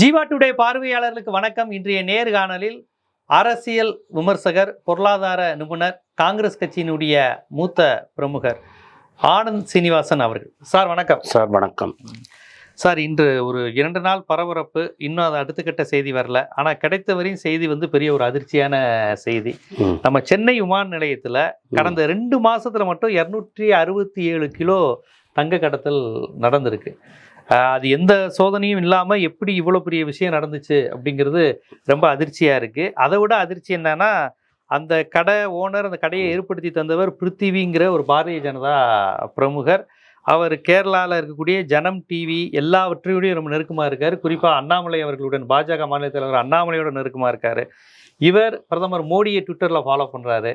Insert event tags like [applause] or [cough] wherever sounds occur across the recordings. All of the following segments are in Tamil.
ஜீவா டுடே பார்வையாளர்களுக்கு வணக்கம். இன்றைய நேர்காணலில் அரசியல் விமர்சகர் பொருளாதார நிபுணர் காங்கிரஸ் கட்சியினுடைய மூத்த பிரமுகர் ஆனந்த் சீனிவாசன் அவர்கள். சார் வணக்கம். சார் வணக்கம். சார் இன்று ஒரு இரண்டு நாள் பரபரப்பு இன்னும் அது அடுத்த கட்ட செய்தி வரல. ஆனால் கிடைத்த வரையும் செய்தி வந்து பெரிய ஒரு அதிர்ச்சியான செய்தி. நம்ம சென்னை விமான நிலையத்தில் கடந்த ரெண்டு மாசத்துல மட்டும் இரநூற்றி அறுபத்தி ஏழு கிலோ தங்க கடத்தல் நடந்திருக்கு. அது எந்த சோதனையும் இல்லாமல் எப்படி இவ்வளோ பெரிய விஷயம் நடந்துச்சு அப்படிங்கிறது ரொம்ப அதிர்ச்சியாக இருக்குது அதை விட அதிர்ச்சி என்னன்னா அந்த கடை ஓனர் அந்த கடையை ஏற்படுத்தி தந்தவர் பிருத்திவிங்கிற ஒரு பாரதிய ஜனதா பிரமுகர். அவர் கேரளாவில் இருக்கக்கூடிய ஜனம் டிவி எல்லாவற்றையோடையும் ரொம்ப நெருக்கமாக இருக்கார். குறிப்பாக அண்ணாமலை அவர்களுடன் பாஜக மாநில தலைவர் அண்ணாமலையோட நெருக்கமாக இருக்கார். இவர் பிரதமர் மோடியை ட்விட்டரில் ஃபாலோ பண்ணுறாரு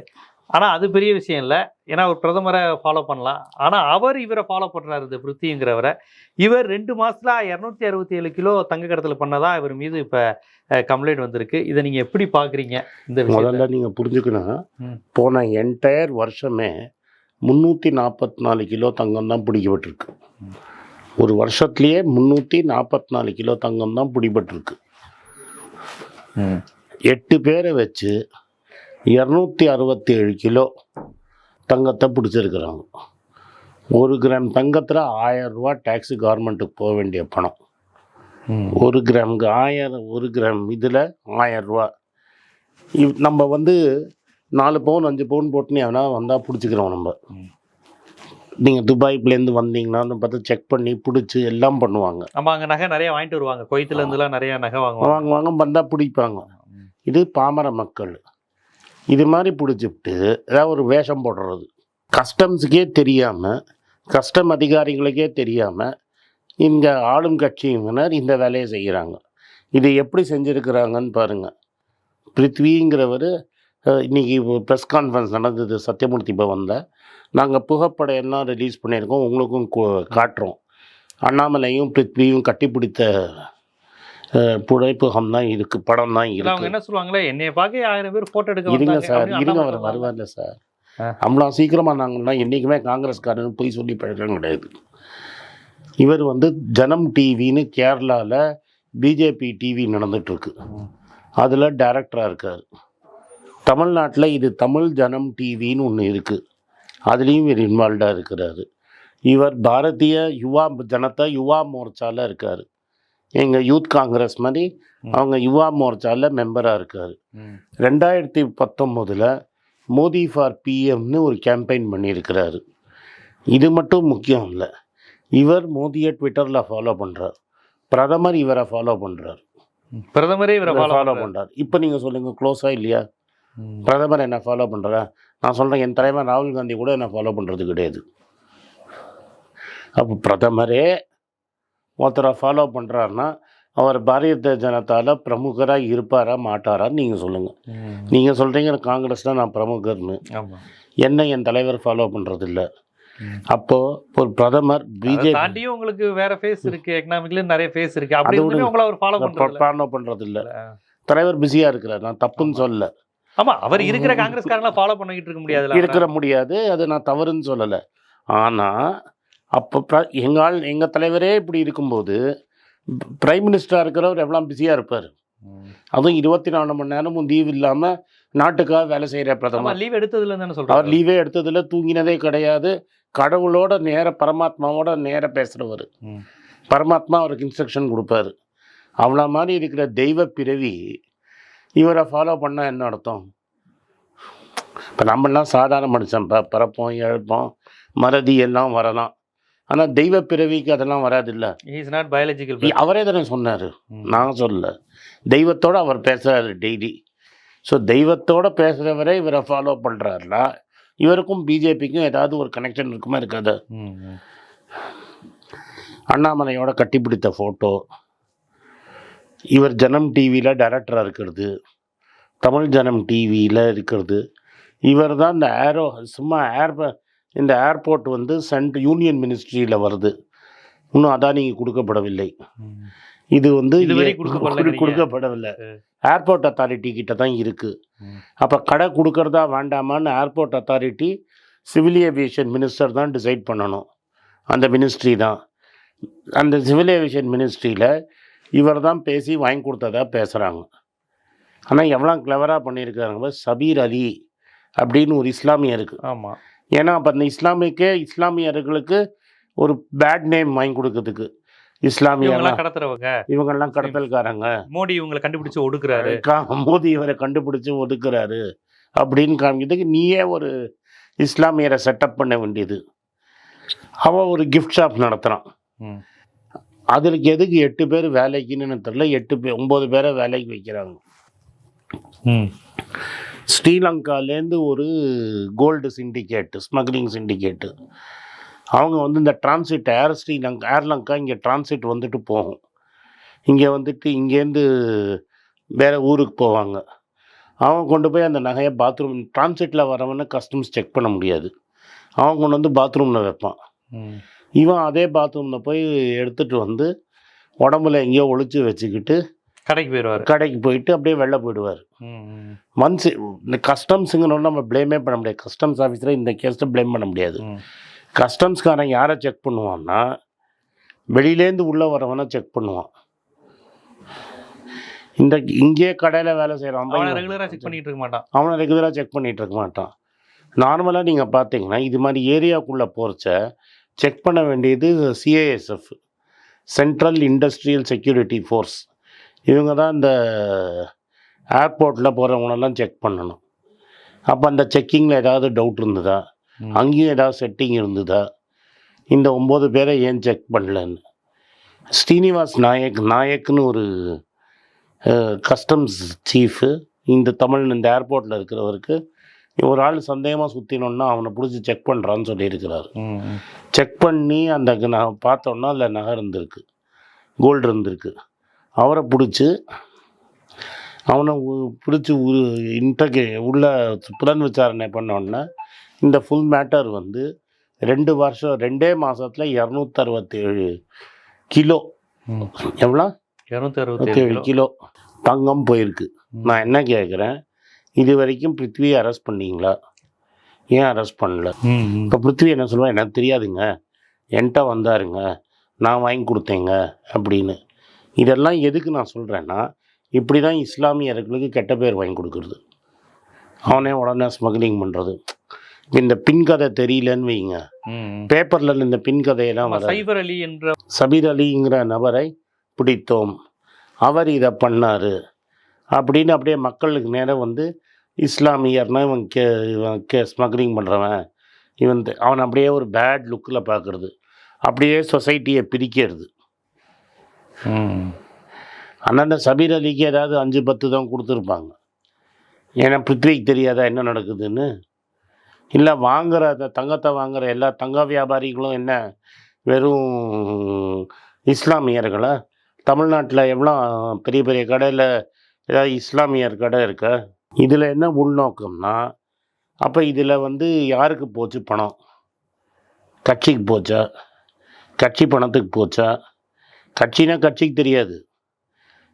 ஆனால் அது பெரிய விஷயம் இல்லை. ஏன்னா அவர் பிரதமரை ஃபாலோ பண்ணலாம். ஆனால் அவர் இவரை ஃபாலோ பண்ணுறாரு இந்த பிருத்திங்கிறவரை இவர் ரெண்டு மாசத்துல இரநூத்தி அறுபத்தி ஏழு கிலோ தங்க கடத்தல் பண்ணதா இவர் மீது இப்போ கம்ப்ளைண்ட் வந்திருக்கு. இதை நீங்கள் எப்படி பார்க்குறீங்க இந்த முதல்ல நீங்கள் புரிஞ்சுக்கணும். போன என்டையர் வருஷமே முந்நூற்றி நாற்பத்தி நாலு கிலோ தங்கம் தான் பிடிக்கப்பட்டிருக்கு. ஒரு வருஷத்துலேயே முந்நூற்றி நாற்பத்தி நாலு கிலோ தங்கம் தான் பிடிபட்டிருக்கு. ம். எட்டு பேரை வச்சு இரநூத்தி அறுபத்தி ஏழு கிலோ தங்கத்தை பிடிச்சிருக்கிறாங்க. ஒரு கிராம் தங்கத்தில் ஆயிரம் ரூபா டேக்ஸு கவர்மெண்ட்டுக்கு போக வேண்டிய பணம். ஒரு கிராமுக்கு ஆயிரம் ஒரு கிராம் இதில் ஆயிரம் ரூபா. இவ் நம்ம வந்து நாலு பவுன் அஞ்சு பவுன் போட்டுன்னு எவனா வந்தால் பிடிச்சிக்கிறோம் நம்ம. நீங்கள் துபாய்க்குலேருந்து வந்தீங்கன்னா பார்த்து செக் பண்ணி பிடிச்சி எல்லாம் பண்ணுவாங்க. ஆமா அங்கே நகை நிறைய வாங்கிட்டு வருவாங்க. குவைத்துல இருந்துலாம் நிறைய நகை வாங்குவாங்க. வாங்க வாங்க வந்தால் பிடிப்பாங்க. இது பாமர மக்கள். இது மாதிரி பிடிச்சிவிட்டு ஏதாவது ஒரு வேஷம் போடுறது. கஸ்டம்ஸுக்கே தெரியாமல் கஸ்டம் அதிகாரிகளுக்கே தெரியாமல் இந்த ஆளும் கட்சியினர் இந்த வேலையை செய்கிறாங்க. இதை எப்படி செஞ்சுருக்கிறாங்கன்னு பாருங்கள் பிருத்விங்கிறவர் இன்றைக்கி இன்னைக்கு ப்ரெஸ் கான்ஃபரன்ஸ் நடந்தது சத்யமூர்த்தி பவனில் நாங்கள் புகைப்படம் ரிலீஸ் பண்ணியிருக்கோம் உங்களுக்கும் காட்டுறோம். அண்ணாமலையும் பிருத்வியும் கட்டிப்பிடித்த அஹ், புகைப்பகம் தான் இருக்குது படம் தான் இல்ல அவங்க என்ன சொல்லுவாங்களே என்னைய பார்க்க ஆயிரம் பேர் போட்டோ எடுக்க இருங்க சார் இருங்க அவர் வருவார்ல சார். அவ்வளோ சீக்கிரமாக நாங்கன்னா என்றைக்குமே காங்கிரஸ்காரன் போய் சொல்லி பழக்கம் கிடையாது. இவர் வந்து ஜனம் டிவின்னு கேரளாவில் பிஜேபி டிவி நடந்துட்டுருக்கு. ம். அதில் டைரக்டராக இருக்கார். தமிழ்நாட்டில் இது தமிழ் ஜனம் டிவின்னு ஒன்று இருக்குது அதுலேயும் இவர் இன்வால்வ்டாக இருக்கிறாரு. இவர் பாரதிய யுவா ஜனதா யுவா மோர்ச்சாவில் இருக்கார். எங்கள் யூத் காங்கிரஸ் மாதிரி. அவங்க யுவா மோர்ச்சாவில் மெம்பராக இருக்கார். ரெண்டாயிரத்தி பத்தொம்போதில் மோடி ஃபார் பிஎம்னு ஒரு கேம்பெயின் பண்ணியிருக்கிறாரு. இது மட்டும் முக்கியம் இல்லை. இவர் மோடியை ட்விட்டரில் ஃபாலோ பண்ணுறார் பிரதமர் இவரை ஃபாலோ பண்ணுறார் பிரதமரே இவரை ஃபாலோ பண்ணுறார் இப்போ நீங்கள் சொல்லுங்கள் க்ளோஸாக இல்லையா. பிரதமர் என்ன ஃபாலோ பண்ணுறா நான் சொல்கிறேன் என் தலைவர் ராகுல் காந்தி கூட என்ன ஃபாலோ பண்ணுறது கிடையாது. அப்போ பிரதமரே ஒருத்தரை ஃபாலோ பண்ணுறாருன்னா அவர் பாரதிய ஜனதாவில் பிரமுகராக இருப்பாரா மாட்டாரான்னு நீங்கள் சொல்லுங்கள். நீங்கள் சொல்கிறீங்க காங்கிரஸ் தான் நான் பிரமுகர்னு. என்ன என் தலைவர் ஃபாலோ பண்ணுறதில்ல. அப்போது ஒரு பிரதமர் பிஜேபி தாண்டியும் உங்களுக்கு வேற ஃபேஸ் இருக்கு. எக்கனாமிக்ல நிறைய ஃபேஸ் இருக்கு. அப்படி. உங்களை அவர் ஃபாலோ பண்றது ஃபாலோ பண்ணுறதில்ல தலைவர் பிஸியாக இருக்கிறார். நான் தப்புன்னு சொல்லல. ஆமா அவர் இருக்கிற காங்கிரஸ்காரங்கள ஃபாலோ பண்ணிக்கிட்டு இருக்க முடியாதுல்ல. இருக்கிற முடியாது. அது நான் தவறுன்னு சொல்லலை. ஆனால் அப்போ ப்ர எங்கள் எங்கள் தலைவரே இப்படி இருக்கும்போது பிரைம் மினிஸ்டராக இருக்கிறவர் எவ்வளோ பிஸியாக இருப்பார். அதுவும் இருபத்தி நாலு மணி நேரமும் லீவ் இல்லாமல் நாட்டுக்காக வேலை செய்கிற பிரதமர். லீவ் எடுத்ததுல தானே அவர் சொல்றாரு லீவே எடுத்ததில் தூங்கினதே கிடையாது. கடவுளோட நேர பரமாத்மாவோட நேர பேசுகிறவர். பரமாத்மா அவருக்கு இன்ஸ்ட்ரக்ஷன் கொடுப்பாரு. அவ்வளோ மாதிரி இருக்கிற தெய்வ பிறவி இவரை ஃபாலோ பண்ணால் என்ன அர்த்தம்? இப்போ நம்மளாம் சாதாரண மனுஷன். ப பிறப்போம் இழப்போம் மறதி எல்லாம் வரலாம். ஆனால் தெய்வ பிறவிக்கு அதெல்லாம் வராதில்ல. இஸ் நாட் பயாலஜிக்கல் அவரே தானே சொன்னார். நான் சொல்லல. தெய்வத்தோட அவர் பேசுகிறாரு டெய்லி ஸோ தெய்வத்தோட பேசுகிறவரே இவரை ஃபாலோ பண்ணுறாருனா இவருக்கும் பிஜேபிக்கும் ஏதாவது ஒரு கனெக்ஷன் இருக்குமா இருக்காது. அண்ணாமலையோட கட்டிப்பிடித்த ஃபோட்டோ இவர் ஜனம் டிவியில் டைரக்டராக இருக்கிறது தமிழ் ஜனம் டிவியில் இருக்கிறது. இவர் தான் இந்த ஏரோ சும்மா ஏர் இந்த ஏர்போர்ட் வந்து சென்ட் யூனியன் மினிஸ்ட்ரியில் வருது. இன்னும் அதானிக்கு கொடுக்கப்படவில்லை. இது வந்து. கொடுக்கப்படவில்லை. ஏர்போர்ட் அத்தாரிட்டி கிட்ட தான் இருக்கு. ம். அப்போ கடை கொடுக்கறதா வேண்டாமான்னு airport authority civil aviation minister தான் டிசைட் பண்ணணும். அந்த மினிஸ்ட்ரி தான். அந்த சிவில் ஏவியேஷன் மினிஸ்ட்ரியில் இவர் தான் பேசி வாங்கி கொடுத்ததா பேசுகிறாங்க ஆனால் எவ்வளோ கிளவராக பண்ணியிருக்காங்க சபீர் அலி அப்படின்னு ஒரு இஸ்லாமியர் இருக்குது ஆமா. ஏன்னா அப்போ அந்த இஸ்லாமியக்கே இஸ்லாமியர்களுக்கு ஒரு பேட் நேம் வாங்கி கொடுக்கறதுக்கு. எல்லாம் கடத்துறவங்க. இவங்கெல்லாம் கடத்தல்காரங்க. மோடி இவங்களை கண்டுபிடிச்சு ஒடுக்குறாரு. மோடி இவரை கண்டுபிடிச்சு ஒதுக்குறாரு அப்படின்னு காமிக்கிறதுக்கு நீயே ஒரு இஸ்லாமியரை செட்டப் பண்ண வேண்டியது. அவன் ஒரு கிஃப்ட் ஷாப் நடத்துகிறான். அதுக்கு எதுக்கு எட்டு பேர் வேலைக்குன்னு தெரியல. எட்டு பேர் ஒம்பது பேரை வேலைக்கு வைக்கிறாங்க. ம். ஸ்ரீலங்காலேருந்து ஒரு கோல்டு சிண்டிகேட்டு ஸ்மக்லிங் சிண்டிகேட்டு. அவங்க வந்து இந்த டிரான்சிட் ஏர் ஸ்ரீலங்கா ஏர்லங்கா இங்கே டிரான்சிட் வந்துட்டு போகும். இங்கே வந்துட்டு இங்கேருந்து வேறு ஊருக்கு போவாங்க. அவங்க கொண்டு போய் அந்த நகையை பாத்ரூம் டிரான்சிட்டில் வரவன கஸ்டம்ஸ் செக் பண்ண முடியாது. அவன் கொண்டு வந்து பாத்ரூமில் வைப்பான். இவன் அதே பாத்ரூமில் போய் எடுத்துகிட்டு வந்து உடம்புல எங்கேயோ ஒளிச்சு வச்சுக்கிட்டு கடைக்கு போயிடுவாரு. கடைக்கு போயிட்டு அப்படியே வெளில போயிடுவார். ம் ம், ஒன்ஸ் இந்த கஸ்டம்ஸுங்கன்னு நம்ம ப்ளேமே பண்ண முடியாது. கஸ்டம்ஸ் ஆஃபீஸில் இந்த கேஸை ப்ளேம் பண்ண முடியாது. கஸ்டம்ஸ்காரன் யாரை செக் பண்ணுவான்னா வெளியிலேருந்து உள்ளே வரவனை செக் பண்ணுவான். இந்த இங்கேயே கடையில் வேலை செய்கிறவன் அவனை ரெகுலரா செக் பண்ணிட்டு இருக்க மாட்டான். அவனை ரெகுலராக செக் பண்ணிகிட்டு இருக்க மாட்டான். நார்மலாக நீங்கள் பார்த்தீங்கன்னா இது மாதிரி ஏரியாக்குள்ளே போகிறச்ச செக் பண்ண வேண்டியது CISF central industrial security force இவங்க தான் இந்த ஏர்போர்ட்டில் போகிறவங்களெல்லாம் செக் பண்ணணும். அப்போ அந்த செக்கிங்கில் ஏதாவது டவுட் இருந்ததா. அங்கேயும் ஏதாவது செட்டிங் இருந்ததா? இந்த ஒம்பது பேரை ஏன் செக் பண்ணலன்னு. ஸ்ரீனிவாஸ் நாயக் நாயக்னு ஒரு கஸ்டம்ஸ் சீஃபு இந்த தமிழ் இந்த ஏர்போர்ட்டில் இருக்கிறவருக்கு ஒரு ஆள் சந்தேகமாக சுற்றினோன்னா அவனை பிடிச்சி செக் பண்ணுறான்னு சொல்லியிருக்கிறாரு. செக் பண்ணி அந்த நான் பார்த்தோன்னா அதில் நகை இருந்திருக்கு. கோல்டு இருந்திருக்கு. அவரை பிடிச்சி அவனை பிடிச்சி இன்டர்கே உள்ள புலன் விசாரணை பண்ணோன்னே இந்த ஃபுல் மேட்டர் வந்து ரெண்டு வருஷம் ரெண்டே மாதத்தில் இரநூத்தறுபத்தேழு கிலோ. எவ்வளோ? இருநூத்தி ஏழு அறுபத்தி கிலோ தங்கம் போயிருக்கு. நான் என்ன கேட்குறேன் இது வரைக்கும் பிருத்வியை அரெஸ்ட் பண்ணீங்களா? ஏன் அரெஸ்ட் பண்ணல? இப்போ பிருத்வி என்ன சொல்லுவா? எனக்கு தெரியாதுங்க. என்கிட்ட வந்தாருங்க. நான் வாங்கி கொடுத்தேங்க. அப்படின்னு. இதெல்லாம் எதுக்கு நான் சொல்கிறேன்னா இப்படி தான் இஸ்லாமியர்களுக்கு கெட்ட பேர் வாங்கி கொடுக்குறது. அவனே உடனே ஸ்மக்லிங் பண்ணுறது இந்த பின் கதை தெரியலன்னு வைங்க. பேப்பரில் இந்த பின் கதையெல்லாம் ஆமா, வராது. சைபர் அலி என்ற சபீர் அலிங்கிற நபரை பிடித்தோம். அவர் இதை பண்ணார். அப்படின்னு அப்படியே மக்களுக்கு நேரம் வந்து இஸ்லாமியர்னா இவன் கே இவன் கே ஸ்மக்லிங் பண்ணுறவன் இவன் அவன் அப்படியே ஒரு பேட் லுக்கில் பார்க்குறது அப்படியே சொசைட்டியை பிரிக்கிறது. அண்ணன் சபீர் அலிக்கு ஏதாவது அஞ்சு பத்து தான் கொடுத்துருப்பாங்க. ஏன்னா பிருத்விக்கு தெரியாதா என்ன நடக்குதுன்னு? இல்லை வாங்குற அந்த தங்கத்தை வாங்குகிற எல்லா தங்க வியாபாரிகளும் என்ன? வெறும் இஸ்லாமியர்களா? தமிழ்நாட்டில் எவ்வளோ பெரிய பெரிய கடையில் ஏதாவது இஸ்லாமியர் கடை இருக்கா? இதில் என்ன உள்நோக்கம்னா அப்போ இதில் வந்து யாருக்கு போச்சு பணம்? கட்சிக்கு போச்சா? கட்சி பணத்துக்கு போச்சா? கட்சினா கட்சிக்கு தெரியாது.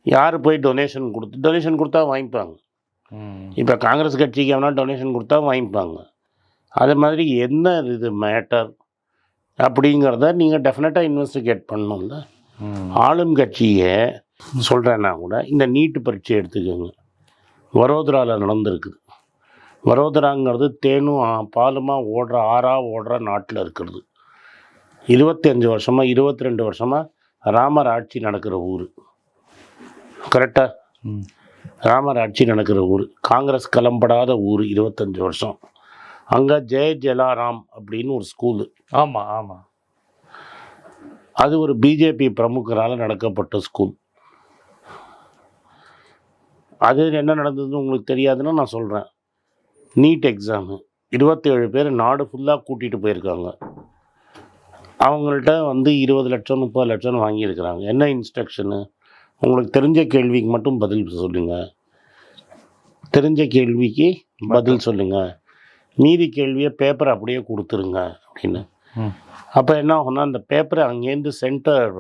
யார் போய் டொனேஷன் கொடுத்து டொனேஷன் கொடுத்தா வாங்கிப்பாங்க. இப்போ காங்கிரஸ் கட்சிக்கு எவனா டொனேஷன் கொடுத்தா வாங்கிப்பாங்க. அது மாதிரி என்ன இது மேட்டர் அப்படிங்கிறத நீங்கள் டெஃபினட்டாக இன்வெஸ்டிகேட் பண்ணணும்ல. ஆளும் கட்சியை சொல்கிறேன்னா கூட இந்த நீட்டு பரீட்சை எடுத்துக்கோங்க. வரோதராவில் நடந்திருக்குது. வரோதராங்கிறது தேனும் ஆ- பாலுமா ஓடுற ஆறா ஓடுற நாட்டில் இருக்கிறது. இருபத்தஞ்சு வருஷமாக இருபத்தி ரெண்டு வருஷமாக ராமர் ஆட்சி நடக்கிற ஊர். கரெக்டாக ராமர் ஆட்சி நடக்கிற ஊர். காங்கிரஸ் கலம்படாத ஊர் இருபத்தஞ்சு வருஷம். அங்கே ஜெய ஜெலாராம் அப்படின்னு ஒரு ஸ்கூலு ஆமா ஆமா. அது ஒரு பிஜேபி பிரமுகரால் நடக்கப்பட்ட ஸ்கூல் அது என்ன நடந்ததுன்னு உங்களுக்கு தெரியாதுன்னு நான் சொல்கிறேன் நீட் எக்ஸாமு இருபத்தேழு பேர் நாடு ஃபுல்லாக கூட்டிகிட்டு போயிருக்காங்க. அவங்கள்ட்ட வந்து இருபது லட்சம் முப்பது லட்சம் வாங்கியிருக்கிறாங்க. என்ன இன்ஸ்ட்ரக்ஷனு உங்களுக்கு தெரிஞ்ச கேள்விக்கு மட்டும் பதில் சொல்லுங்கள் தெரிஞ்ச கேள்விக்கு பதில் சொல்லுங்கள் மீதி கேள்வியை பேப்பரை அப்படியே கொடுத்துருங்க அப்படின்னு. அப்போ என்ன ஆகும்னா அந்த பேப்பரை அங்கேருந்து சென்டர்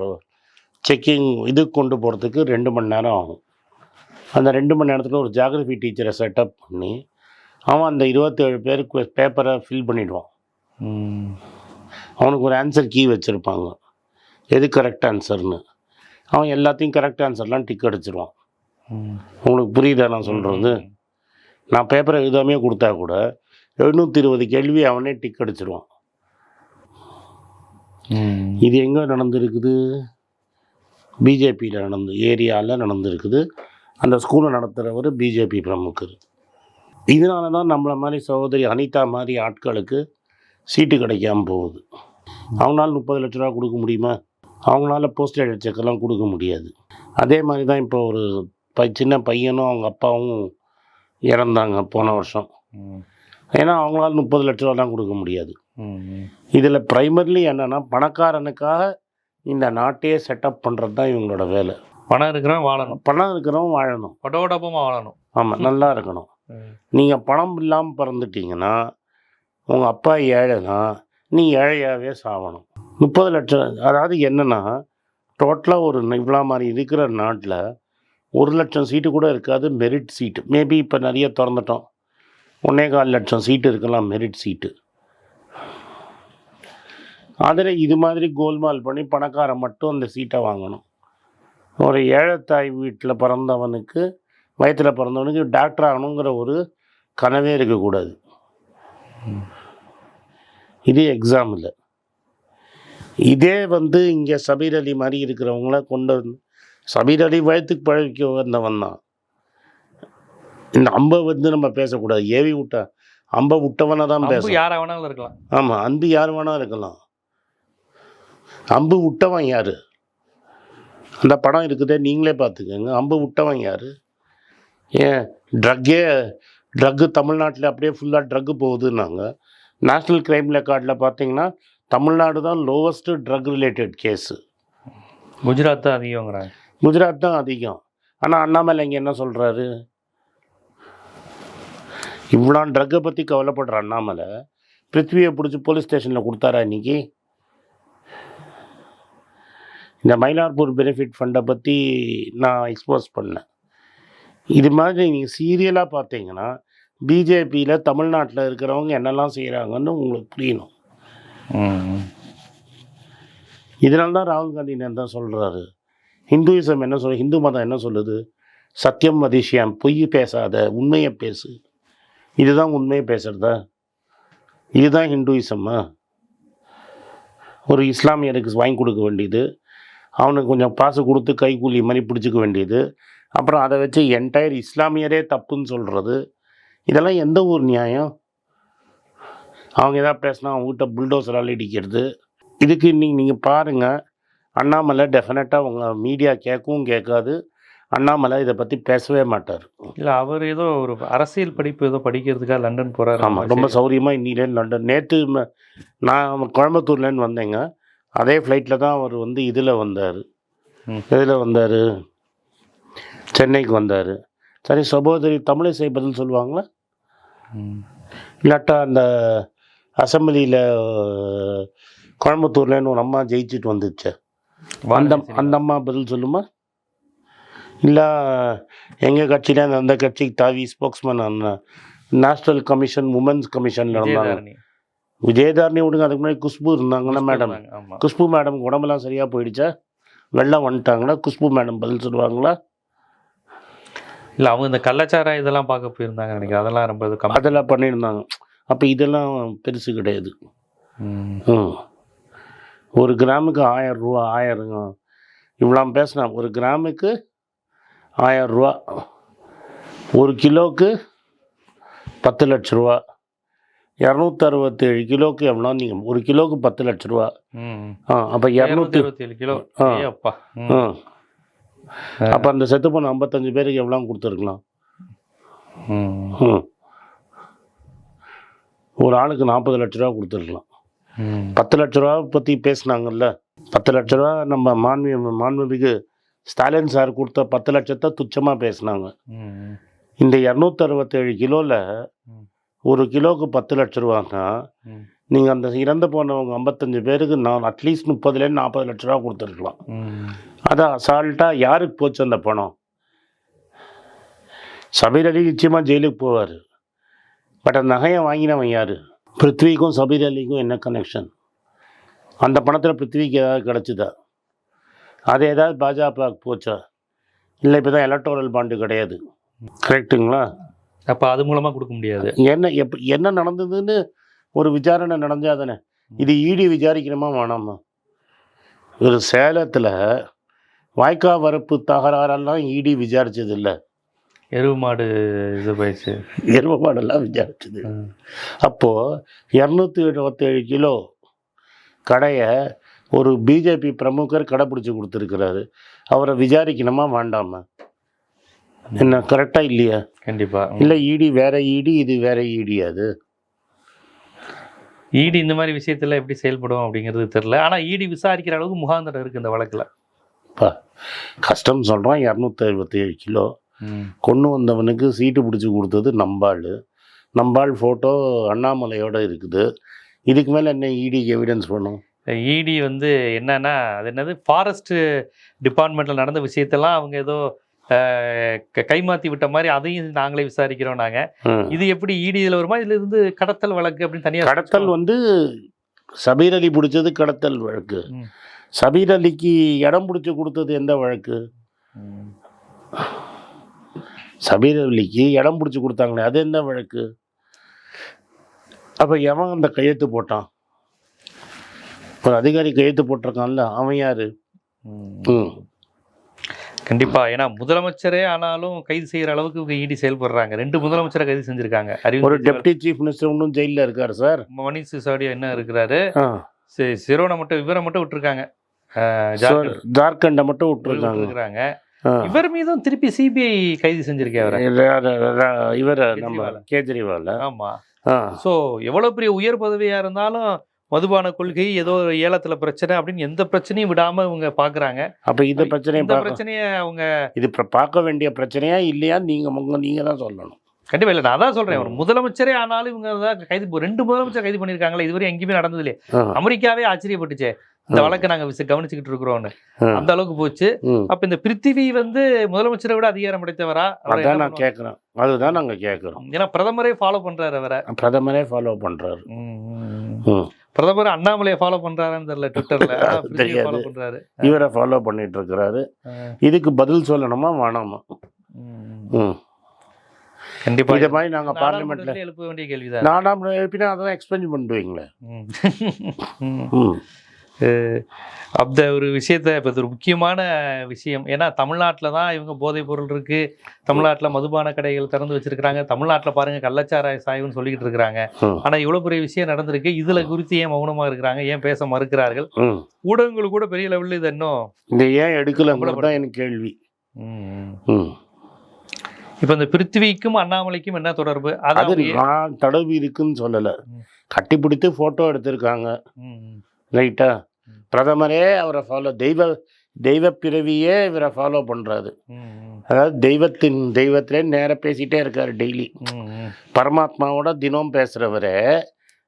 செக்கிங் இதுக்கு கொண்டு போகிறதுக்கு ரெண்டு மணி நேரம் ஆகும். அந்த ரெண்டு மணி நேரத்தில் ஒரு ஜியாகிரஃபி டீச்சரை செட்டப் பண்ணி அவன் அந்த இருபத்தேழு பேருக்கு பேப்பரை ஃபில் பண்ணிடுவான். ம். அவனுக்கு ஒரு ஆன்சர் கீ வச்சுருப்பாங்க. எது கரெக்ட் ஆன்சர்னு அவன் எல்லாத்தையும் கரெக்ட் ஆன்சர்லாம் டிக் அடிச்சிருவான். உங்களுக்கு புரியுதா நான் சொல்கிறது நான் பேப்பரை எழுதாமே கொடுத்தா கூட எழுநூற்றி இருபது கேள்வி அவனே டிக் அடிச்சிருவான். இது எங்கே நடந்திருக்குது? பிஜேபியில் நடந்து ஏரியாவில் நடந்திருக்குது. அந்த ஸ்கூலை நடத்துகிறவர் பிஜேபி பிரமுகர். இதனால தான் நம்மளை மாதிரி சகோதரி அனிதா மாதிரி ஆட்களுக்கு சீட்டு கிடைக்காம போகுது. அவங்களால முப்பது லட்ச ரூபா கொடுக்க முடியுமா? அவங்களால போஸ்டல் செக்கெல்லாம் கொடுக்க முடியாது. அதே மாதிரி தான் இப்போ ஒரு ப சின்ன பையனும் அவங்க அப்பாவும் இறந்தாங்க போன வருஷம். ஏன்னா அவங்களால முப்பது லட்ச ரூபாலாம் கொடுக்க முடியாது. இதில் ப்ரைமர்லி என்னென்னா பணக்காரனுக்காக இந்த நாட்டையே செட்டப் பண்ணுறது தான் இவங்களோட வேலை. பணம் இருக்கிறவன் வாழணும். பணம் இருக்கிறவன் வாழணும். படோடப்பமா வாழணும். ஆமாம் நல்லா இருக்கணும். நீங்கள் பணம் இல்லாமல் பிறந்துட்டீங்கன்னா உங்கள் அப்பா ஏழைனா நீ ஏழையாகவே சாவணும். முப்பது லட்சம் அதாவது என்னென்னா டோட்டலாக ஒரு இவ்வளோ மாதிரி இருக்கிற நாட்டில் ஒரு லட்சம் சீட்டு கூட இருக்காது மெரிட் சீட்டு மேபி இப்போ நிறைய திறந்துட்டோம். ஒன்னே கால் லட்சம் சீட்டு இருக்கலாம் மெரிட் சீட்டு அதில் இது மாதிரி கோல்மால் பண்ணி பணக்காரன் மட்டும் அந்த சீட்டை வாங்கணும். ஒரு ஏழைத்தாய் வீட்டில் பிறந்தவனுக்கு வயிற்றில் பிறந்தவனுக்கு டாக்டர் ஆகணுங்கிற ஒரு கனவே இருக்கக்கூடாது. இது எக்ஸாம் இல்லை இதே வந்து இங்கே சபீர் அலி மாதிரி இருக்கிறவங்கள கொண்டு வந்து சபீர் அலி வயத்துக்கு பழகிக்க வந்தவன் தான். இந்த அம்பை வந்து நம்ம பேசக்கூடாது. ஏவி விட்ட அம்பை விட்டவனை தான் அம்பு பேசணும். யாரா வேணாலும் இருக்கலாம். ஆமாம் அன்பு யார் வேணா இருக்கலாம். அம்பு விட்டவன் யார்? அந்த படம் இருக்குதே நீங்களே பார்த்துக்கோங்க. அம்பு விட்டவன் யார்? ஏன் ட்ரக்கே ட்ரக்கு தமிழ்நாட்டில் அப்படியே ஃபுல்லாக ட்ரக்கு போகுதுன்னாங்க. நேஷ்னல் கிரைம் ரெக்கார்டில் பார்த்தீங்கன்னா தமிழ்நாடு தான் lowest drug related case Gujarat தான் அதிகங்கிறாங்க. குஜராத் தான் அதிகம். ஆனால் அண்ணாமலை இங்கே என்ன சொல்கிறாரு இவ்வளோ ட்ரக்கை பற்றி கவலைப்படுற அண்ணாமலை பிருத்வியை பிடிச்சி போலீஸ் ஸ்டேஷனில் கொடுத்தாரா இன்னைக்கு? இந்த மயிலாப்பூர் பெனிஃபிட் ஃபண்டை பற்றி நான் எக்ஸ்போஸ் பண்ணேன். இது மாதிரி நீங்கள் சீரியலாக பார்த்தீங்கன்னா பிஜேபியில் தமிழ்நாட்டில் இருக்கிறவங்க என்னெல்லாம் செய்கிறாங்கன்னு உங்களுக்கு புரியணும். இதனால தான் ராகுல் காந்தி தான் சொல்கிறாரு ஹிந்துயிசம் என்ன சொல்ல ஹிந்து மதம் என்ன சொல்லுது? சத்தியம் வதிஷ்யம் பொய் பேசாத உண்மையை பேசு. இதுதான் உண்மையை பேசுறதா? இதுதான் ஹிந்துயிசம்மா ஒரு இஸ்லாமியருக்கு வாங்கி கொடுக்க வேண்டியது. அவனுக்கு கொஞ்சம் காசு கொடுத்து கைக்கூலி மாதிரி பிடிச்சிக்க வேண்டியது. அப்புறம் அதை வச்சு என்டையர் இஸ்லாமியரே தப்புன்னு சொல்கிறது இதெல்லாம் எந்த ஊர் நியாயம்? அவங்க எதாவது பேசினா அவங்க வீட்டை புல்டோசரால் இடிக்கிறது. இதுக்கு இன்னைக்கு நீங்கள் பாருங்கள் அண்ணாமலை டெஃபினட்டாக உங்கள் மீடியா கேட்கவும் கேட்காது. அண்ணாமலை இதை பற்றி பேசவே மாட்டார். இல்ல அவர் ஏதோ ஒரு அரசியல் படிப்பு ஏதோ படிக்கிறதுக்காக லண்டன் போறாரு. ஆமாம் ரொம்ப சௌரியமாக இன்னிலே லண்டன். நேற்று நான் கோயம்புத்தூர்லேருந்து வந்தேங்க. அதே ஃப்ளைட்டில் தான் அவர் வந்து இதில் வந்தார். ம். எதில் வந்தார்? சென்னைக்கு வந்தார். சரி சகோதரி தமிழிசை பதில் சொல்லுவாங்களா. இல்லாட்டா அந்த அசம்பிளியில் கோயம்புத்தூர்லேன்னு ஒரு அம்மா ஜெயிச்சுட்டு வந்துச்சு. அந்த. அந்த அம்மா பதில் சொல்லுமா? இல்லை எங்கள் கட்சியில் அந்த கட்சிக்கு தாவி ஸ்போக்ஸ்மேன் அந்த நேஷ்னல் கமிஷன் உமன்ஸ் கமிஷனில் இருந்தாங்க. விஜயதாரணி. விடுங்க அதுக்கு முன்னாடி குஷ்பு இருந்தாங்கன்னா மேடம் குஷ்பு மேடம் உடம்பெல்லாம் சரியாக போயிடுச்சா? வெள்ளம் வந்துட்டாங்கன்னா குஷ்பு மேடம் பதில் சொல்லுவாங்களா? இல்ல அவங்க இந்த கள்ளச்சாரா இதெல்லாம் பார்க்க போயிருந்தாங்க நினைக்கிறேன். அதெல்லாம் ரொம்ப இது கம்மி. அதெல்லாம் பண்ணியிருந்தாங்க. அப்போ இதெல்லாம் பெருசு கிடையாது. ஒரு கிராமுக்கு ஆயிரம் ரூபா ஆயிரம் இவ்வளோ பேசினா ஒரு கிராமுக்கு ஆயிரம் ரூபா. ஒரு கிலோவுக்கு பத்து லட்ச ரூபா. இரநூத்தறுபத்தேழு கிலோவுக்கு எவ்வளோ? நீங்கள் ஒரு கிலோவுக்கு பத்து லட்ச ரூபா. ஆ அப்போ இரநூத்தி இருபத்தி ஏழு கிலோ. ஆ. அப்பா. ம். ஆ. அப்போ அந்த செத்து போன ஐம்பத்தஞ்சு பேருக்கு எவ்வளோ கொடுத்துருக்கலாம் ஒரு ஆளுக்கு நாற்பது லட்ச ரூபா கொடுத்துருக்கலாம். பத்து லட்ச ரூபா பற்றி பேசுனாங்கல்ல பத்து லட்ச ரூபா நம்ம மாண்பு மாண்புமிகு ஸ்டாலின் சார் கொடுத்த பத்து லட்சத்தை துச்சமாக பேசுனாங்க. இந்த இரநூத்தறுபத்தேழு கிலோவில். ஒரு கிலோவுக்கு பத்து லட்ச ரூபான்னா. நீங்கள் அந்த இறந்து போனவங்க ஐம்பத்தஞ்சு பேருக்கு நான் அட்லீஸ்ட் முப்பதுலேருந்து நாற்பது லட்ச ரூபா கொடுத்துருக்கலாம். அதான் அசால்ட்டாக யாருக்கு போச்சு அந்த பணம்? சபீர் அலி நிச்சயமாக ஜெயிலுக்கு போவார். பட் அந்த நகையை வாங்கினவன் யார்? பிருத்விக்கும் சபீர் அலிக்கும் என்ன கனெக்ஷன் அந்த பணத்தில் பிருத்விக்கு ஏதாவது கிடச்சிதா? அது ஏதாவது பாஜக போச்சா? இல்லை இப்போ தான் எலக்டோரல் பாண்டு கிடையாது. கரெக்ட்டுங்களா அப்ப அது மூலமா கொடுக்க முடியாது. என்ன எப்ப என்ன நடந்ததுன்னு ஒரு விசாரணை நடந்தா தானே? இது இடி விசாரிக்கணுமா வேணாமா? ஒரு சேலத்தில் வாய்க்கா வரப்பு தகராறெல்லாம் இடி விசாரிச்சது இல்லை எருவு மாடு இது போயிடுச்சு. எருமமாடெல்லாம் விசாரிச்சது. ம். அப்போது இரநூத்தி இருபத்தேழு கிலோ கடையை ஒரு பிஜேபி பிரமுகர் கடைப்பிடிச்சி கொடுத்துருக்கிறாரு. அவரை விசாரிக்கணுமா வேண்டாமா? என்ன கரெக்டாக இல்லையா? கண்டிப்பா. இல்லை இடி வேற இடி இது வேற இடி அது. ஈடி இந்த மாதிரி விஷயத்துல எப்படி செயல்படும் அப்படிங்கிறது தெரியல. ஆனா ஈடி விசாரிக்கிற அளவுக்கு முகாந்திரம் இருக்கு இந்த வழக்குல. இப்போ கஷ்டம் சொல்கிறான் இரநூத்தி அறுபத்தேழு கிலோ. ம். கொண்டு வந்தவனுக்கு சீட்டு பிடிச்சி கொடுத்தது நம்பாள். நம்பாள் ஃபோட்டோ அண்ணாமலையோட இருக்குது. இதுக்கு மேலே என்ன E இடிக்கு எவிடன்ஸ் பண்ணும் இடி வந்து என்னன்னா அது என்னது? ஃபாரஸ்ட் டிபார்ட்மெண்ட்ல நடந்த விஷயத்தெல்லாம் அவங்க ஏதோ அஹ், க- கைமாத்தி விட்ட மாதிரி அதையும் நாங்களே விசாரிக்கிறோம் நாங்க. ம். இது எப்படி இடி இதுல வருமா? இதுல இருந்து கடத்தல் வழக்கு அப்படின்னு தனியா கடத்தல் வந்து சபீர் அலி பிடிச்சது கடத்தல் வழக்கு. சபீர் அலிக்கு இடம் பிடிச்சி கொடுத்தது எந்த வழக்கு. சபீர் அலிக்கு இடம் பிடிச்சி கொடுத்தாங்களே அது எந்த வழக்கு? அப்போ எவன் அந்த கையெழுத்து போட்டான்? ஒரு அதிகாரி கையெழுத்து போட்டிருக்கான்ல அவன் யாரு? ம். கண்டிப்பா ஏன்னா முதலமைச்சரே ஆனாலும் கைது செய்யற அளவுக்கு இவங்க இடி செயல்படுறாங்க. ரெண்டு முதலமைச்சரை கைது செஞ்சிருக்காங்க. ஒரு டெப்டி சீஃப் மினிஸ்டர் இன்னும் ஜெயிலில் இருக்கார் சார். மணிஷ் சிசோடியா என்ன இருக்கிறாரு? ஆ. சி- சிரோனை மட்டும் இவரை மட்டும் விட்டுருக்காங்க. ஜார்க்கண்ட் மட்டும் விட்டுருக்காங்க. இவர் மீதும் திருப்பி சிபிஐ கைது செஞ்சிருக்கேன் இவர் நம்ம கெஜ்ரிவால். கேஜ்ரிவால். ஆமா. ஆ. சோ எவ்வளவு பெரிய உயர் பதவியா இருந்தாலும் மதுபான கொள்கை ஏதோ ஏலத்துல பிரச்சனை அப்படின்னு எந்த பிரச்சனையும் விடாம இவங்க பாக்குறாங்க. அப்போ இந்த பிரச்சனையை பிரச்சனைய அவங்க இது பார்க்க வேண்டிய பிரச்சனையா இல்லையா நீங்கள் நீங்கள் தான் சொல்லணும். கண்டிப்பா இல்ல நான் அதான் சொல்றேன். ஒரு முதலமைச்சரே ஆனாலும் இவங்க தான் கைது ரெண்டு முதலமைச்சர் கைது பண்ணிருக்காங்களே இதுவரை எங்கேயுமே நடந்தது இல்லையே. அமெரிக்காவே ஆச்சரியப்பட்டுச்சே. இந்த. வழக்கை நாங்க விச- கவனிச்சுக்கிட்டு இருக்கிறோம்னு. அந்த அளவுக்கு போச்சு. அப்ப இந்த பிருத்திவி வந்து முதலமைச்சரை விட அதிகாரம் படைத்தவரா? அதான் நான் கேட்குறேன் அதுதான் நாங்கள் கேட்குறோம்? ஏன்னா பிரதமரே ஃபாலோ பண்றாரு அவரை. பிரதமரே ஃபாலோ. ம் பிரதமர் அண்ணாமலையை ஃபாலோ பண்றாரான்னு தெரியல ட்விட்டர்ல [laughs] தெரியாது. ஃபாலோ பண்றாரு. இவரை ஃபாலோ பண்ணிட்டு இருக்கிறாரு. இதுக்கு பதில் சொல்லணுமா வேணாமா? ம். கண்டிப்பா. இதை மாதிரி நாங்கள் பார்லிமெண்ட்ல நாடாளுமன்றத்துல எழுப்ப வேண்டிய கேள்விதான். நாடாம் எழுப்பினா பண்ணுவீங்களே ம். ம். ம். அஹ் அந்த ஒரு விஷயத்த இப்போ ஒரு முக்கியமான விஷயம். ஏன்னா தமிழ்நாட்டில் தான் இவங்க போதைப் பொருள் இருக்கு. தமிழ்நாட்டில் மதுபான கடைகள் திறந்து வச்சிருக்கிறாங்க. தமிழ்நாட்டில் பாருங்க கள்ளச்சாராய சாய்வுன்னு சொல்லிக்கிட்டு இருக்கிறாங்க. ம். ஆனா இவ்வளவு பெரிய விஷயம் நடந்திருக்கு. இதுல குறித்து ஏன் மௌனமா இருக்கிறாங்க? ஏன் பேச மறுக்கிறார்கள்? ஊடகங்கள் கூட பெரிய லெவலில் இது இன்னும் இந்த ஏன் எடுக்கலங்கிறது தான் எனக்கு கேள்வி. ம். ம். இப்போ இந்த பிருத்திவிக்கும் அண்ணாமலைக்கும் என்ன தொடர்பு? அது அதான் நான் தடவி இருக்குன்னு சொல்லலை. ம். கட்டி பிடித்து ஃபோட்டோ எடுத்திருக்காங்க. ரைட்டா. பிரதமரே அவரை ஃபாலோ தெய்வ தெய்வ பிறவியே இவரை ஃபாலோ பண்ணுறாரு. அதாவது தெய்வத்தின் தெய்வத்திலே நேராக பேசிகிட்டே இருக்கார் டெய்லி. பரமாத்மாவோட தினம் பேசுகிறவரே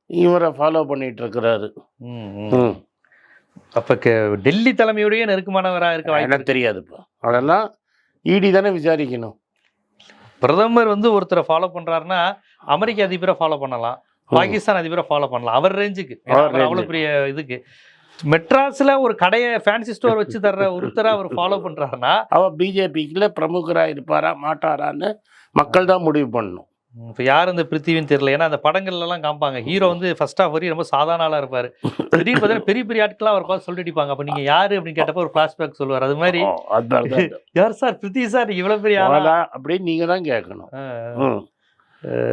இவரை ஃபாலோ பண்ணிட்டு இருக்கிறாரு. அப்ப டெல்லி தலைமையுடைய நெருக்கமானவரா இருக்க எனக்கு தெரியாதுப்பா. அதெல்லாம் இடி தானே விசாரிக்கணும். பிரதமர் வந்து ஒருத்தரை ஃபாலோ பண்றாருன்னா அமெரிக்க அதிபரை ஃபாலோ பண்ணலாம். பாகிஸ்தான் அதிபரை ஃபாலோ பண்ணலாம். அவர் ரேஞ்சுக்கு அவர் அவர் range. பெரிய இதுக்கு. மெட்ராஸ்ல ஒரு கடையை ஃபேன்சி ஸ்டோர் வச்சு தர்ற ஒருத்தரை அவர் ஃபாலோ பண்றாருன்னா அவ பிஜேபிக்குள்ள பிரமுகராக இருப்பாரா மாட்டாரான்னு மக்கள் தான் முடிவு பண்ணணும். இப்ப யார் இந்த பிருத்திவின்னு தெரியல. ஏன்னா அந்த படங்கள்ல எல்லாம் காமிப்பாங்க. ஹீரோ வந்து ஃபர்ஸ்ட் ஆஃப் வரையும் ரொம்ப சாதாரண ஆளா இருப்பாரு. திடீர்னு பார்த்தீங்கன்னா பெரிய பெரிய ஆட்களா அவர் பார்த்து சொல்லிட்டு அடிப்பாங்க. அப்ப நீங்க யாரு அப்படின்னு கேட்டப்ப ஒரு ஃபிளாஷ்பேக் சொல்லுவார். அது மாதிரி. [laughs] யார் சார்? பிருத்திவி சார் நீங்க இவ்வளவு பெரிய ஆளா? அப்படின்னு நீங்க தான் கேட்கணும்.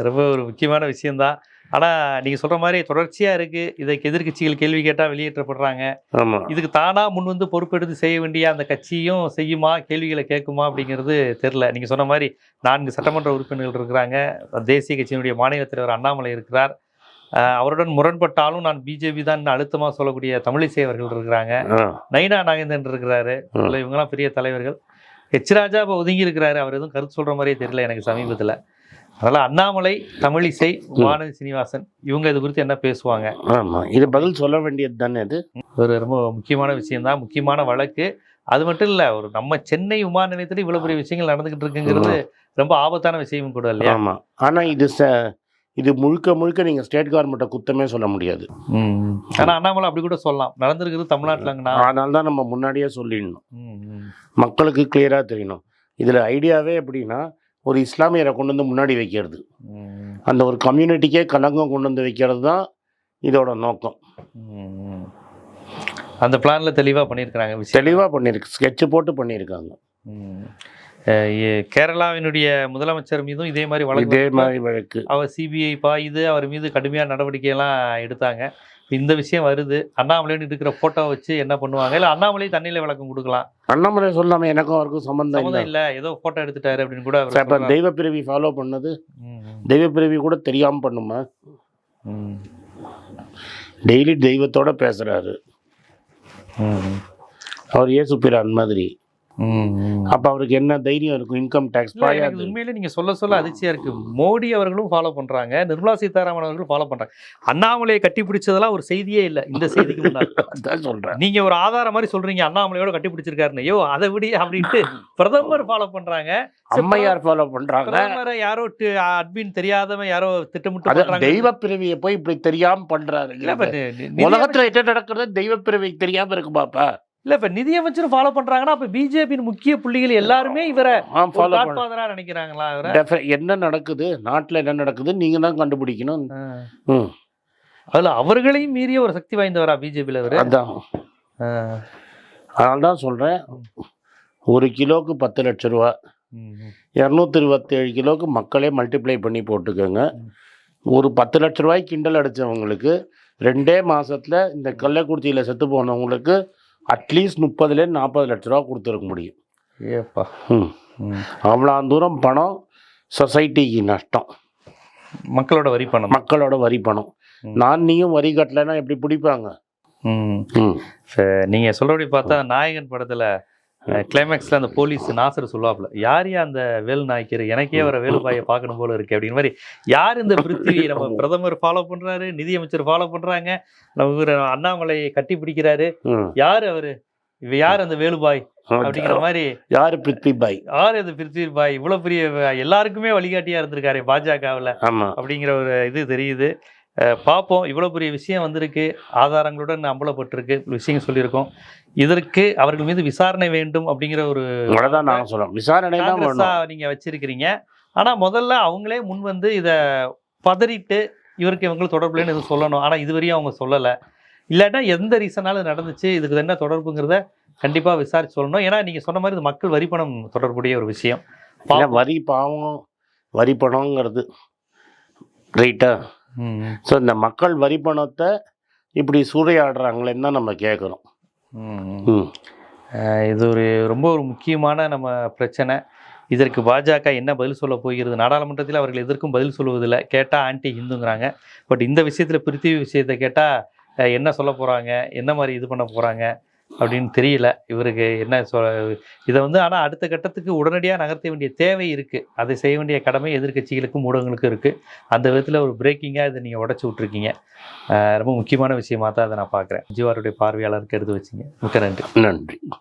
ரொம்ப ஒரு முக்கியமான விஷயம்தான். ஆனா நீங்க சொல்ற மாதிரி தொடர்ச்சியா இருக்கு. இதுக்கு எதிர்க்கட்சிகள் கேள்வி கேட்டா வெளியேற்றப்படுறாங்க. ஆமா. இதுக்கு தானா முன் வந்து பொறுப்பெடுத்து செய்ய வேண்டிய அந்த கட்சியும் செய்யுமா? கேள்விகளை கேட்குமா? அப்படிங்கிறது தெரியல. நீங்க சொன்ன மாதிரி நான்கு சட்டமன்ற உறுப்பினர்கள் இருக்கிறாங்க. தேசிய கட்சியினுடைய மாநில தலைவர் அண்ணாமலை இருக்கிறார். அவருடன் முரண்பட்டாலும் நான் பிஜேபி தான் அழுத்தமா சொல்லக்கூடிய தமிழிசை அவர்கள் இருக்கிறாங்க. நைனா நாகேந்திரன் இருக்கிறாரு. இவங்கெல்லாம் பெரிய தலைவர்கள். ஹெச் ராஜா இப்போ ஒதுங்கி இருக்கிறாரு. அவர் எதுவும் கருத்து சொல்ற மாதிரியே தெரியல எனக்கு சமீபத்துல. அதனால அண்ணாமலை தமிழிசை வானதி சீனிவாசன் இவங்க இது குறித்து என்ன பேசுவாங்க? ஆமா. இது பதில் சொல்ல வேண்டியது தானே இது? ஒரு ரொம்ப முக்கியமான விஷயம்தான். முக்கியமான வழக்கு. அது மட்டும் இல்ல ஒரு நம்ம சென்னை விமான நிலையத்துல இவ்வளவு பெரிய விஷயங்கள் நடந்துகிட்டு இருக்குங்கிறது ரொம்ப ஆபத்தான விஷயமும் கூட இல்லையா? ஆமா. ஆனா இது ச இது முழுக்க முழுக்க நீங்கள் ஸ்டேட் கவர்மெண்ட்டை குத்தமே சொல்ல முடியாது. ம். ஆனா அண்ணாமலை அப்படி கூட சொல்லலாம். நடந்திருக்குது தமிழ்நாட்டுலங்கண்ணா அதனால தான் நம்ம முன்னாடியே சொல்லிடணும். மக்களுக்கு கிளியராக தெரியணும். இதில் ஐடியாவே எப்படின்னா ஒரு இஸ்லாமியரை கொண்டு வந்து முன்னாடி வைக்கிறது. அந்த ஒரு கம்யூனிட்டிக்கே கலங்கம் கொண்டு வந்து வைக்கிறது தான் இதோட நோக்கம். அந்த பிளான்ல தெளிவா பண்ணியிருக்கிறாங்க தெளிவாக பண்ணியிருக்கு ஸ்கெட்ச் போட்டு பண்ணியிருக்காங்க கேரளாவினுடைய முதலமைச்சர் மீதும் இதே மாதிரி வழக்கு இதே மாதிரி வழக்கு. அவர் சிபிஐ பாயுது அவர் மீது கடுமையான நடவடிக்கை எல்லாம் எடுத்தாங்க. இந்த விஷயம் வருது. அண்ணாமலைன்னு இருக்கிற போட்டோ வச்சு என்ன பண்ணுவாங்க? இல்ல அண்ணாமலை தண்ணியில விளக்கம் கொடுக்கலாம். அண்ணாமலை சொல்லாம எனக்கும் அவருக்கும் சம்மந்தம் இல்லை. சம்மந்தம் இல்ல. ஏதோ போட்டோ எடுத்துட்டாரு அப்படின்னு கூட அவர் இப்ப சொல்றாரு. ஃபாலோ பண்ணது. ம், தெய்வ பிறவி கூட தெரியாம பண்ணுமா? ம், டெய்லி தெய்வத்தோட பேசுறாரு. ம், அவர் இயேசு பிரான் மாதிரி. அப்ப அவருக்கு என்ன தைரியம் இருக்கும்? இன்கம் டேக்ஸ் உண்மையிலே நீங்க சொல்ல சொல்ல அதிர்ச்சியா இருக்கு. மோடி அவர்களும் ஃபாலோ பண்றாங்க. நிர்மலா சீதாராமன் அவர்களும் ஃபாலோ பண்றாங்க. அண்ணாமலையை கட்டி பிடிச்சதெல்லாம் ஒரு செய்தியே இல்ல. இந்த செய்திக்கு முன்னாடி. [laughs] சொல்றேன். நீங்க ஒரு ஆதாரம் மாதிரி சொல்றீங்க. அண்ணாமலையோட கட்டி பிடிச்சிருக்காருன்னு ஐயோ அதை விட அப்படின்ட்டு பிரதமர் ஃபாலோ பண்றாங்க. அம்மையார் ஃபாலோ பண்றாங்க. பிரதமரை யாரோ அட்மின் தெரியாதவன் யாரோ திட்டமிட்டு தெய்வ பிறவியை போய் இப்படி தெரியாம பண்றாரு. உலகத்துல என்ன நடக்கிறது தெய்வ பிறவி தெரியாம இருக்கு பாப்பா. இல்ல இப்ப நிதியமைச்சரும் ஃபாலோ பண்றாங்கன்னா அப்ப பிஜேபியின் முக்கிய புள்ளிகள் எல்லாருமே இவரை ஃபாலோ நினைக்கிறாங்களா இவரை? என்ன நடக்குது? நாட்டுல என்ன நடக்குது நீங்க தான் கண்டுபிடிக்கணும். அதுல அவர்களையும் மீறிய ஒரு சக்தி வாய்ந்தவரா பிஜேபியில இவரு? அதான். அதனால தான் சொல்றேன். ஒரு கிலோக்கு பத்து லட்ச ரூபா. இரநூத்தி இருபத்தேழு கிலோக்கு மக்களே மல்டிப்ளை பண்ணி போட்டுக்கோங்க. ஒரு பத்து லட்ச ரூபாய் கிண்டல் அடிச்சவங்களுக்கு ரெண்டே மாசத்துல இந்த கள்ளக்குறிச்சியில் செத்து போனவங்களுக்கு அட்லீஸ்ட் முப்பதுலேருந்து நாற்பது லட்ச ரூபா கொடுத்துருக்க முடியும். ஏப்பா. ம். அவ்வளோ தூரம் பணம் சொசைட்டிக்கு நஷ்டம். மக்களோட வரி பணம். மக்களோட வரி பணம். நான் நீயும் வரி கட்டலைன்னா எப்படி பிடிப்பாங்க? ம். ம். இப்ப நீங்க சொல்றபடி பார்த்தா நாயகன் படத்துல கிளைமேக்ஸ்ல அந்த போலீஸ் நாசர் சொல்லுவாப்ல யார் அந்த வேலு நாய்க்கர்? எனக்கே வர வேலுபாயை பார்க்கணும் போல இருக்கு. அப்படிங்கிற மாதிரி யார் இந்த பிருத்திவி? நம்ம [laughs] பிரதமர் ஃபாலோ பண்றாரு நிதியமைச்சர் ஃபாலோ பண்றாங்க நம்ம இவரு அண்ணாமலை கட்டி பிடிக்கிறாரு. யார் அவரு? இவ யார் அந்த வேலுபாய் அப்படிங்கிற மாதிரி யாரு பிருத்வி பாய்? யார் அந்த பிருத்திவி பாய்? இவ்வளவு பெரிய எல்லாருக்குமே வழிகாட்டியா இருந்திருக்காரு பாஜகவுல. அப்படிங்கிற ஒரு இது தெரியுது. பார்ப்போம் இவ்வளோ பெரிய விஷயம் வந்திருக்கு ஆதாரங்களுடன் அம்பலப்பட்டிருக்கு விஷயம் சொல்லியிருக்கோம். இதற்கு அவர்கள் மீது விசாரணை வேண்டும் அப்படிங்கிற ஒரு அவ்வளோதான் நான் சொல்றேன். விசாரணை தான் காங்கிரஸா வேணும் நீங்க வச்சிருக்கிறீங்க. ஆனா முதல்ல அவங்களே முன் வந்து இத பதறிட்டு இவருக்கு இவங்களுக்கு தொடர்புலன்னு எதுவும் சொல்லணும். ஆனா இதுவரையும் அவங்க சொல்லல. இல்லாட்டா எந்த ரீசனாலும் நடந்துச்சு இதுக்கு என்ன தொடர்புங்கிறத கண்டிப்பா விசாரிச்சு சொல்லணும். ஏன்னா நீங்க சொன்ன மாதிரி இது மக்கள் வரி பணம் தொடர்புடைய ஒரு விஷயம். வரி பாவம் வரி பணங்கிறது ரைட்டா? ஸோ இந்த மக்கள் வரி பணத்தை இப்படி சூறையாடுறாங்களேன்னு தான் நம்ம கேட்குறோம் இது ஒரு ரொம்ப ஒரு முக்கியமான நம்ம பிரச்சனை. இதற்கு பாஜக என்ன பதில் சொல்ல போகிறது? நாடாளுமன்றத்தில் அவர்கள் எதற்கும் பதில் சொல்லுவதில்லை கேட்டால் ஆன்டி ஹிந்துங்கிறாங்க. பட் இந்த விஷயத்தில் பிருத்திவி விஷயத்தை கேட்டால் என்ன சொல்ல போகிறாங்க என்ன மாதிரி இது பண்ண போகிறாங்க அப்படின்னு தெரியல. இவருக்கு என்ன சொ இதை வந்து ஆனால் அடுத்த கட்டத்துக்கு உடனடியாக நகர்த்த வேண்டிய தேவை இருக்குது அதை செய்ய வேண்டிய கடமை எதிர்க்கட்சிகளுக்கும் ஊடகங்களுக்கும் இருக்குது அந்த விதத்தில் ஒரு பிரேக்கிங்காக இதை நீங்கள் உடச்சி விட்ருக்கீங்க ரொம்ப முக்கியமான விஷயமா தான் அதை நான் பார்க்குறேன். ஜீவாருடைய பார்வையாளருக்கு எடுத்து வச்சிங்க. மிக்க நன்றி. நன்றி.